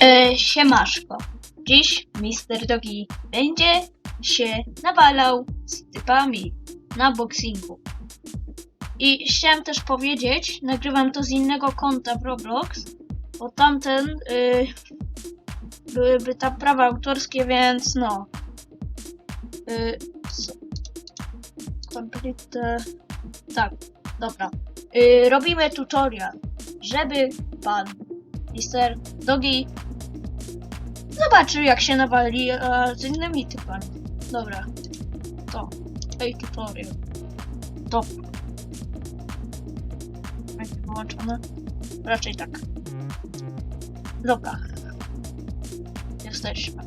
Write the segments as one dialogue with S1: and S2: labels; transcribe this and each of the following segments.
S1: E, siemaszko. Dziś Mr. Dogi będzie się nawalał z typami na boxingu. I chciałem też powiedzieć, nagrywam to z innego konta w Roblox, bo tamten y, byłyby tam prawa autorskie, więc no. Y, co? Complete. Tak, dobra. Y, robimy tutorial, żeby pan Mr. Dogi zobaczył jak się nawali e, z innymi typami. Dobra. To. Tej tutorial. To. Jak wyłączone? Raczej tak. Dobra. Jesteśmy.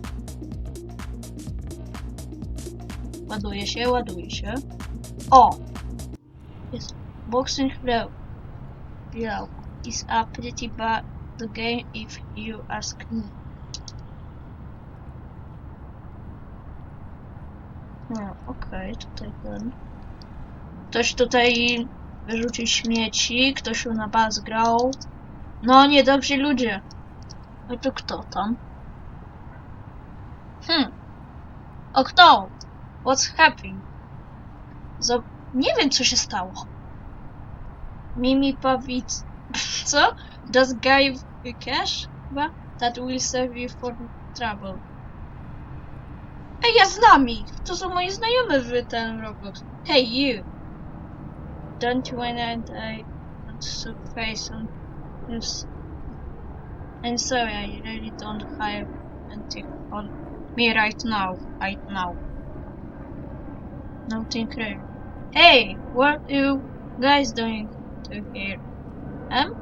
S1: Ładuje się, ładuje się. O! Jest boxing flow. Below is a pretty bad game if you ask me. No, okej, tutaj ten. Ktoś tutaj wyrzucił śmieci, ktoś tu na bas grał. No, niedobrzy ludzie. No to kto tam? Hmm. O, kto? What's happening? Nie wiem, co się stało. Mimi powiedz... Co? Does guy cash? Chyba? That will save you for trouble. Ej, ja znam ich! To są moi znajomi ten Roblox. Hey, you! Don't you wanna die on some face on this? I'm sorry, I really don't have anything on me right now. Right now. Nothing real. Hey, what are you guys doing to here? Um?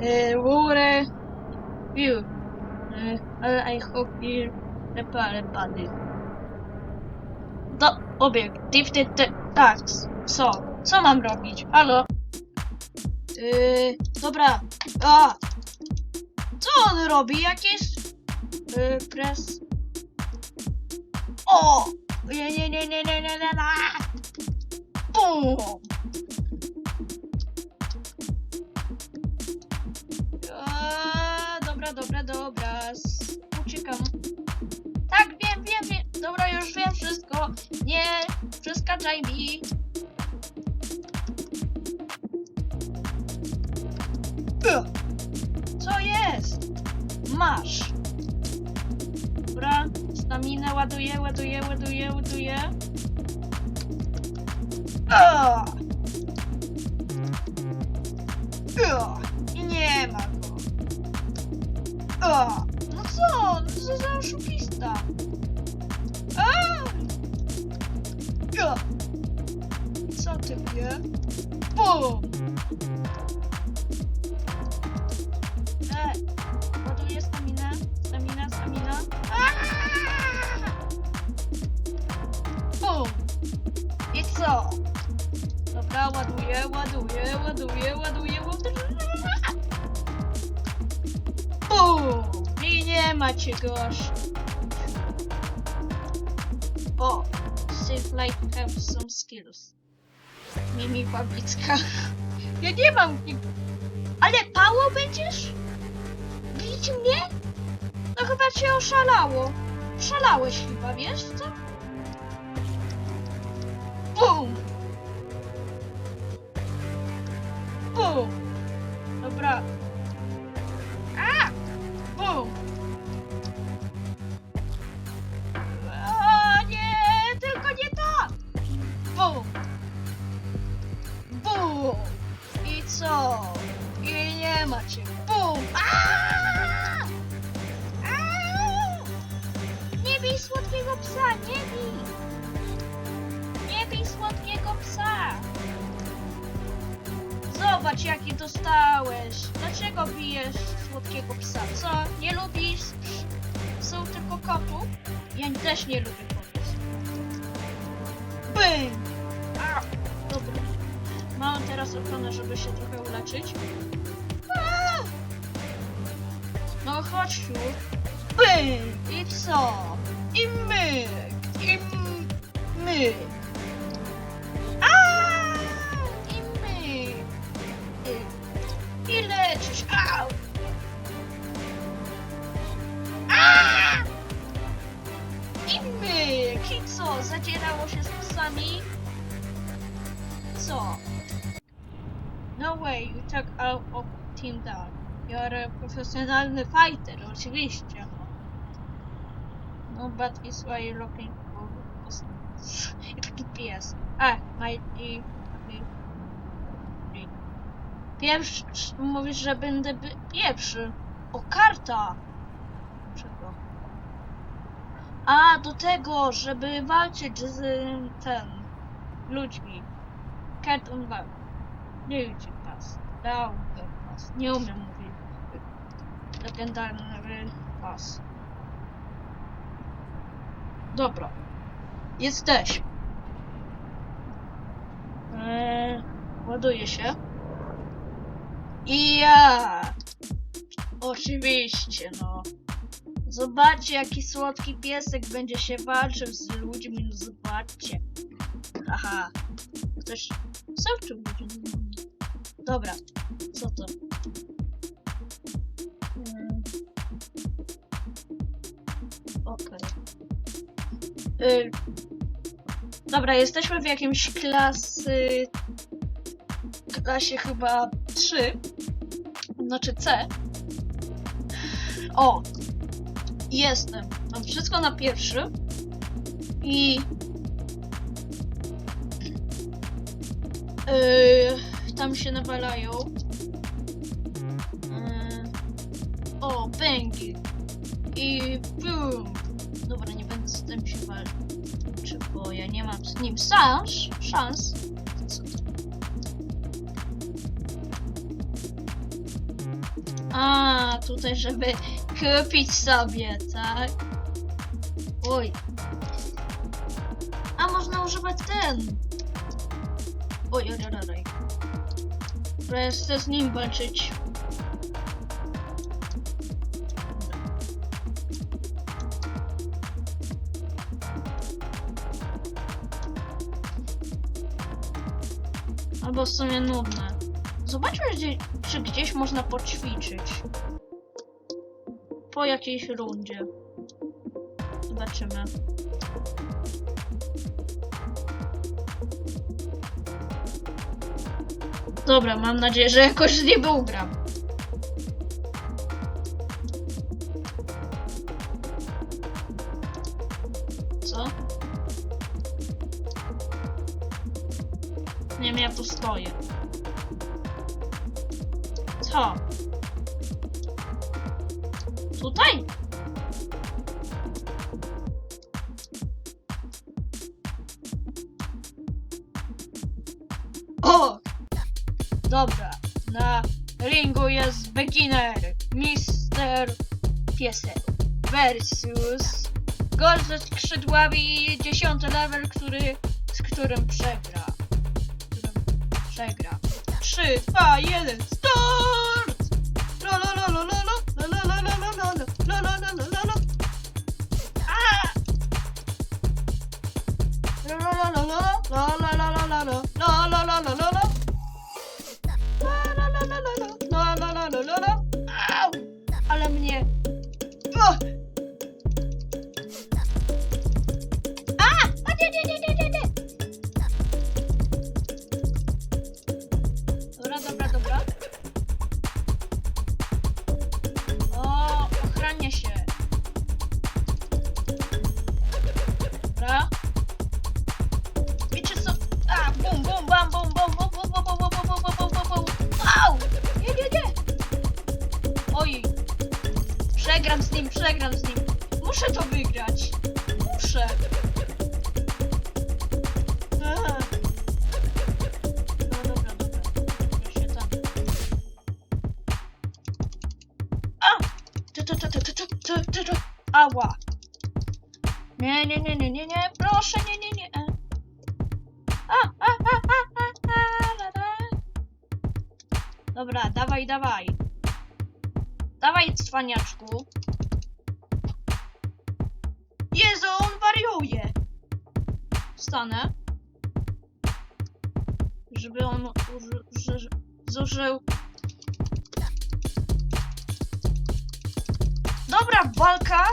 S1: Uh, what are you? Uh, I hope you're the buddy. Do obiektywny tak, co? Co mam robić? Halo? Yy, dobra. A! Co on robi? Jakieś... Yy, press... O! Nie, nie, nie, nie, nie, nie, nie. Bum! Eee, dobra, dobra, dobra. Uciekam. Tak, wiem, wiem, wiem. Dobra, już wiem wszystko. Nie, przeszkadzaj mi. Co jest? Masz. Dobra, staminę ładuję, ładuję, ładuję, ładuję. I nie ma go. No co? No Co za Bum! E! Ładuję stamina, stamina. Aaa! Bum! I co? Dobra, ładuję, ładuję, ładuję, ładuję, ładuję. Bum! I nie macie gość. O! Save like have some skills. Mimi Pawlicka. Ja nie mam... Ale Pało będziesz? Widzicie mnie? No chyba cię oszalało. Szalałeś chyba, wiesz co? Bum! A! Dobra. Mam teraz ochronę, żeby się trochę uleczyć. A! No chodź tu. Bym! I co? I myk! I myk! Profesjonalny fighter, oczywiście. No, but it's why you're looking for... I taki pies. A, i- Pierwszy... Mówisz, że będę pierwszy. O, karta! Czego? A, do tego, żeby walczyć z ten... ludźmi. Cat on walk. Ludzie pas. Dauber pas. Nie umiem. Legendarny pas. Dobra. Jesteś. Eee, ładuje się. I ja. Oczywiście, no. Zobaczcie, jaki słodki piesek będzie się walczył z ludźmi. No zobaczcie. Aha. Ktoś... Są tu. Dobra. Co to? Y, Dobra, jesteśmy w jakimś klasy... Klasie chyba 3. Znaczy C. O! Jestem. Mam wszystko na pierwszy. I... Yy, tam się nawalają. Yy, o, pęki. I boom. Bo ja nie mam z nim szans. Szans. A, tutaj, żeby kupić sobie, tak? Oj. A, można używać ten. Oj, oj, oj, oj. Ja chcę z nim walczyć. Albo w sumie nudne. Zobaczmy, czy gdzieś można poćwiczyć. Po jakiejś rundzie. Zobaczymy. Dobra, mam nadzieję, że jakoś z niego ugram. Skrzydłami, dziesiąty level, który, z którym przegra. Którym przegra. 3, 2, 1, start! Oj. Przegram z nim, przegram z nim. Muszę to wygrać. Muszę. A. A! Ty, ty, ty, ty, ty. Ała. Nie, nie, nie, nie, nie, nie, proszę, nie, nie, nie. E. A, a, a, a, a, a, la, la. Dobra, dawaj, dawaj. Cwaniaczku. Jezu, on wariuje. Wstanę. Żeby on uży, uży, zużył... Dobra, walka.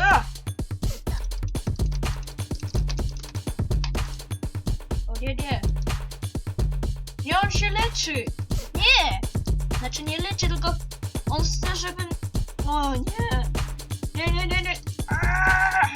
S1: A! Nie, nie. Nie, on się leczy! Znaczy nie leczy, tylko on chce, żeby... O nie! Nie, nie, nie, nie! Aaaa!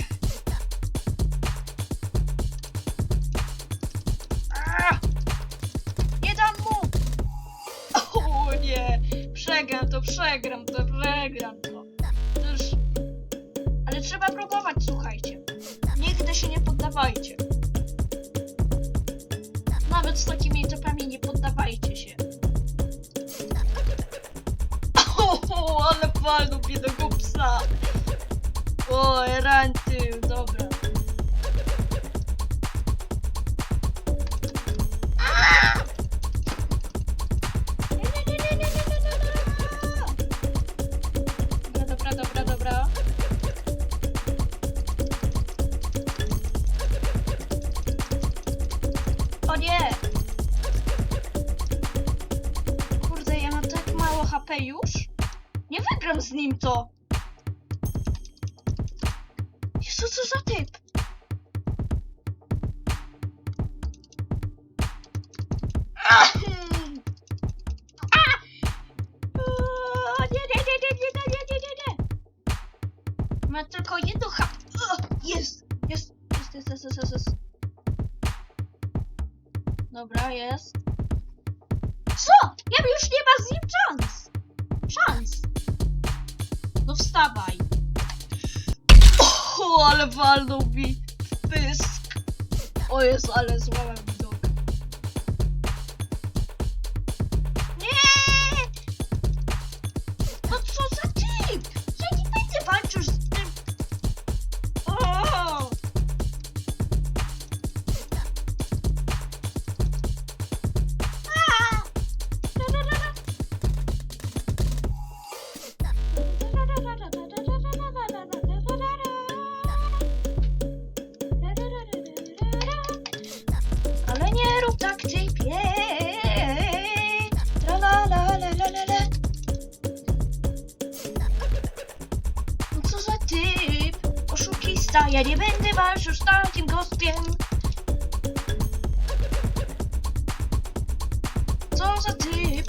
S1: буквально піду пса. Ой, рантію, добре. Jest. Co? Ja już nie ma z nim szans. Szans. No wstawaj. O, ale walnął mi pysk. O jest, ale złamał ja nie będę walczył z takim gościem. Co za typ?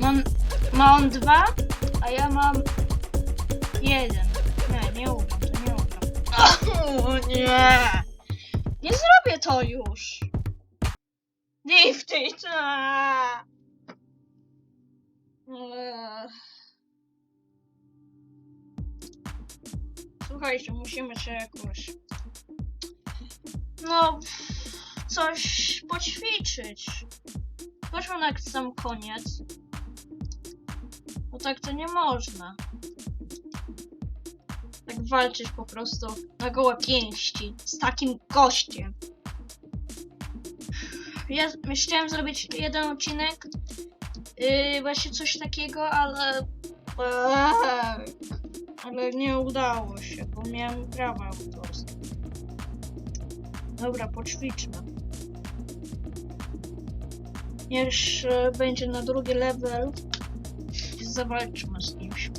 S1: Mam, ma on dwa, a ja mam jeden. Nie, nie ugram, to nie ugram. O nie! Nie zrobię to już! Nifty! ta! Eee. Słuchajcie, musimy się jakoś... No... Coś poćwiczyć. Poszło na sam koniec. No tak to nie można. Tak walczyć po prostu na gołe pięści z takim gościem. Ja chciałem zrobić jeden odcinek, yy, właśnie coś takiego, ale... Eee, ale nie udało się, bo miałem prawa autorskie. Dobra, poćwiczmy. Jeszcze będzie na drugi level. Zawalczmy z kimś.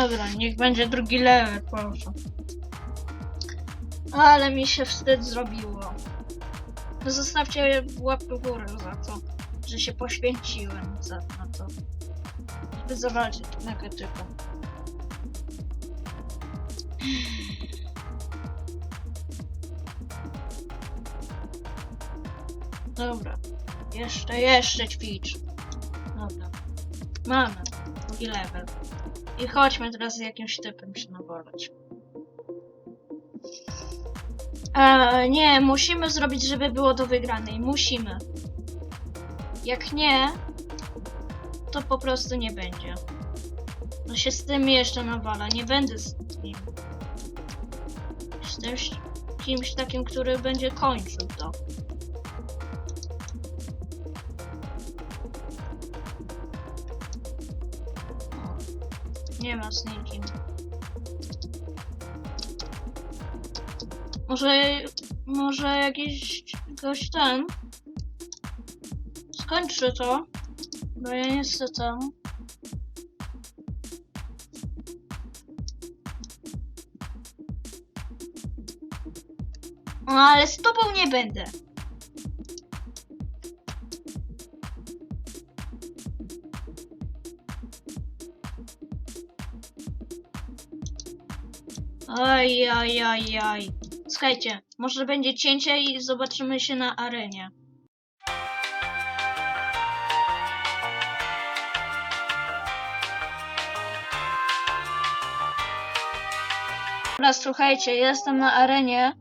S1: Dobra, niech będzie drugi level, proszę. Ale mi się wstyd zrobiło. No Zostawcie łapkę w górę za to, że się poświęciłem za, na to. Żeby zawalczyć tego typu. Dobra. Jeszcze, jeszcze ćwicz. Dobra. Mamy. Drugi level. I chodźmy teraz z jakimś typem się naborać. E, nie, musimy zrobić, żeby było do wygranej. Musimy. Jak nie, to po prostu nie będzie. No się z tym jeszcze nawala. Nie będę z nim. Jestem ś- kimś takim, który będzie kończył to. Ma z. Może, może jakiś gość ten skończy to, bo ja niestety No ale z nie będę. Oj, oj, oj, oj. Słuchajcie, może będzie cięcie i zobaczymy się na arenie. Dobra, słuchajcie, jestem na arenie.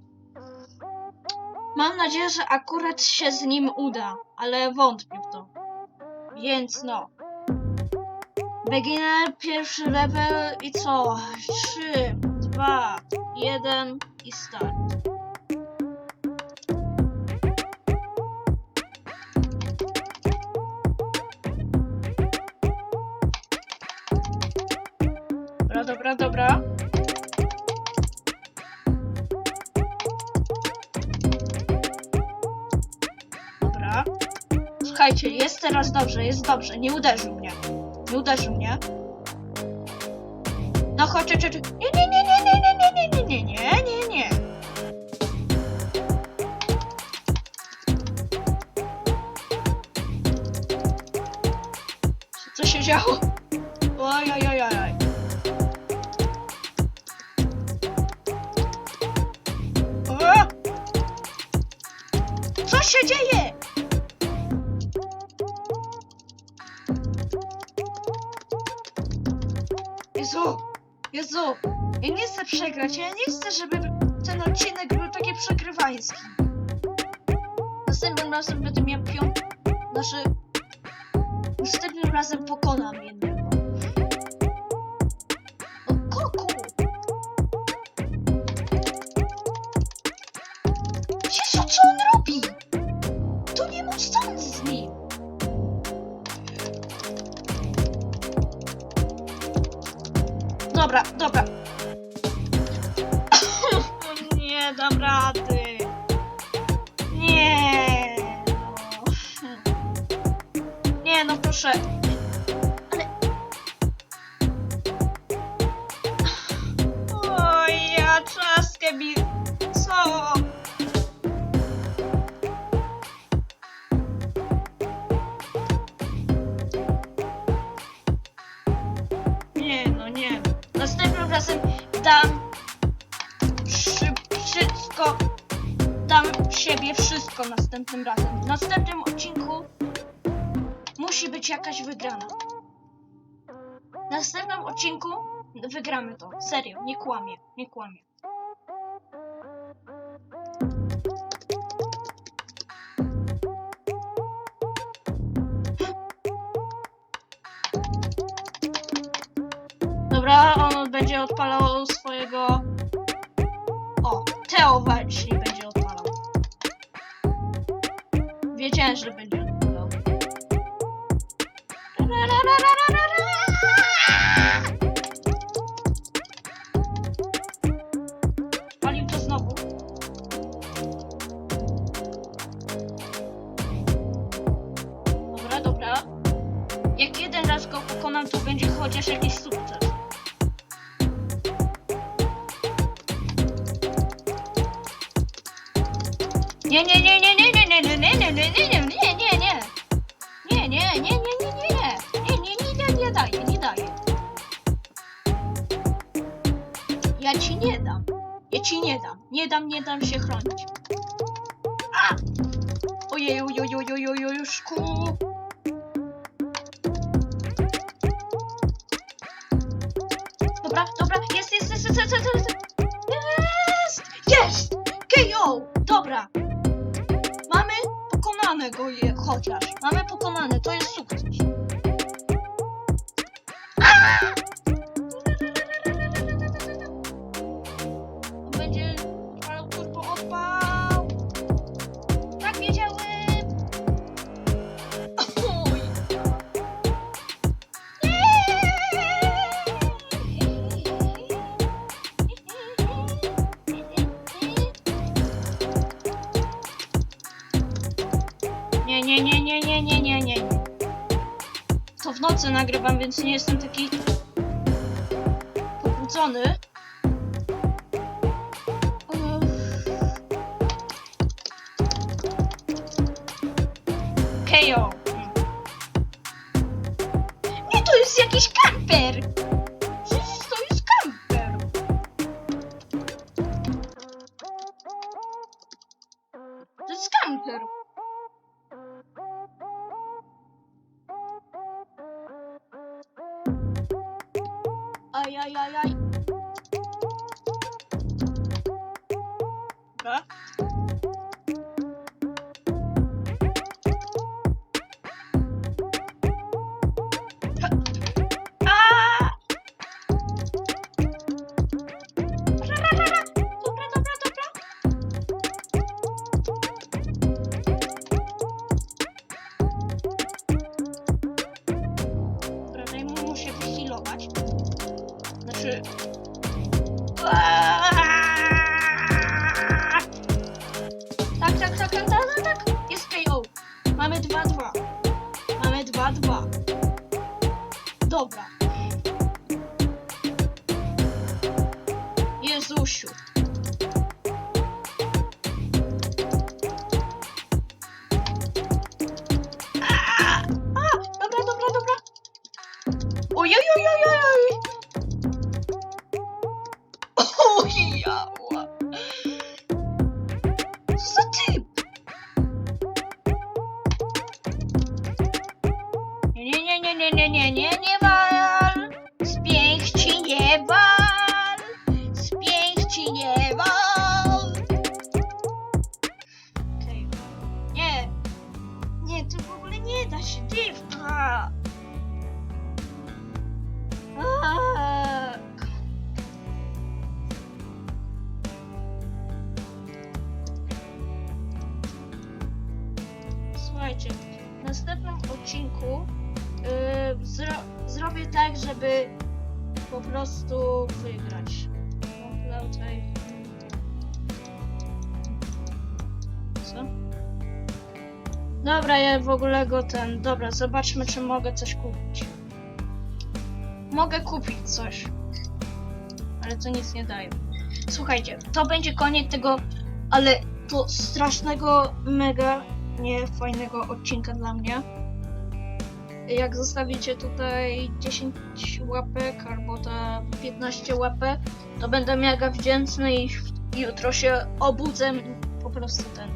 S1: Mam nadzieję, że akurat się z nim uda, ale wątpię w to. Więc no. Beginner, pierwszy level i co? 3, 2, 1 i start. Dobra, dobra, dobra. Dobra. Słuchajcie, jest teraz dobrze, jest dobrze. Nie uderzył mnie. Nie uderzył mnie. No chodź, chodź, chodź. Działo? Oj, oj, oj, oj. O! Co się dzieje? Jezu! Jezu! Ja nie chcę przegrać, ja nie chcę, żeby ten odcinek był taki przegrywański. Następnym razem będę miał piąt... Znaczy... Razem pokonam jednego. No koku! Jezu, co on robi? To nie mój z nim! Dobra, dobra. Nie dam rady. Nie. No. Nie, no proszę. Wygrana. W następnym odcinku wygramy to. Serio, nie kłamię, nie kłamię. Dobra, on będzie odpalał swojego... O, Teo właśnie będzie odpalał. Wiedziałem, że będzie pokonam, to będzie chociaż jakiś sukces. Nie, nie, nie, nie, nie, nie, nie, nie, nie, nie, nie, nie, nie, nie, nie, nie. Nie, nie, nie, nie, nie, nie, nie. Nie, nie, nie, nie, nie daję, nie daję. Ja ci nie dam. Ja ci nie dam. Nie dam, nie dam się chronić. A! Ojej, ojej, ojej, ojej, ojuszku. Dobra, dobra, jest, jest, jest, jest, jest, jest, jest. Jest! Jest! KO! Dobra. Mamy pokonanego je, chociaż. Mamy pokonane, to jest sukces. Nagrywam, więc nie jestem taki pobudzony. Ogóle go ten. Dobra, zobaczmy, czy mogę coś kupić. Mogę kupić coś. Ale to nic nie daje. Słuchajcie, to będzie koniec tego, ale to strasznego, mega nie fajnego odcinka dla mnie. Jak zostawicie tutaj 10 łapek albo te 15 łapek, to będę mega wdzięczny i jutro się obudzę po prostu ten.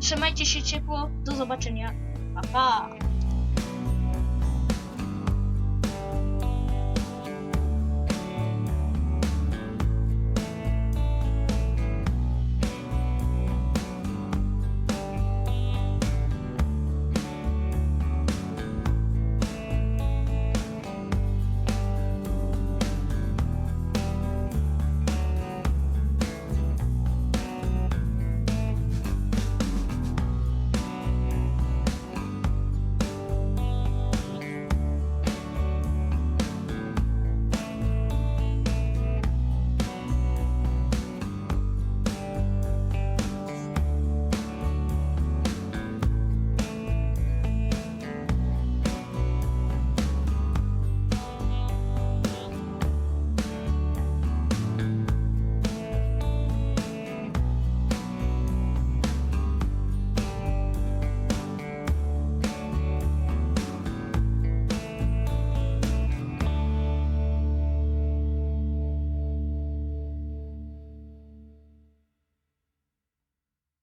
S1: Trzymajcie się ciepło, do zobaczenia. 아까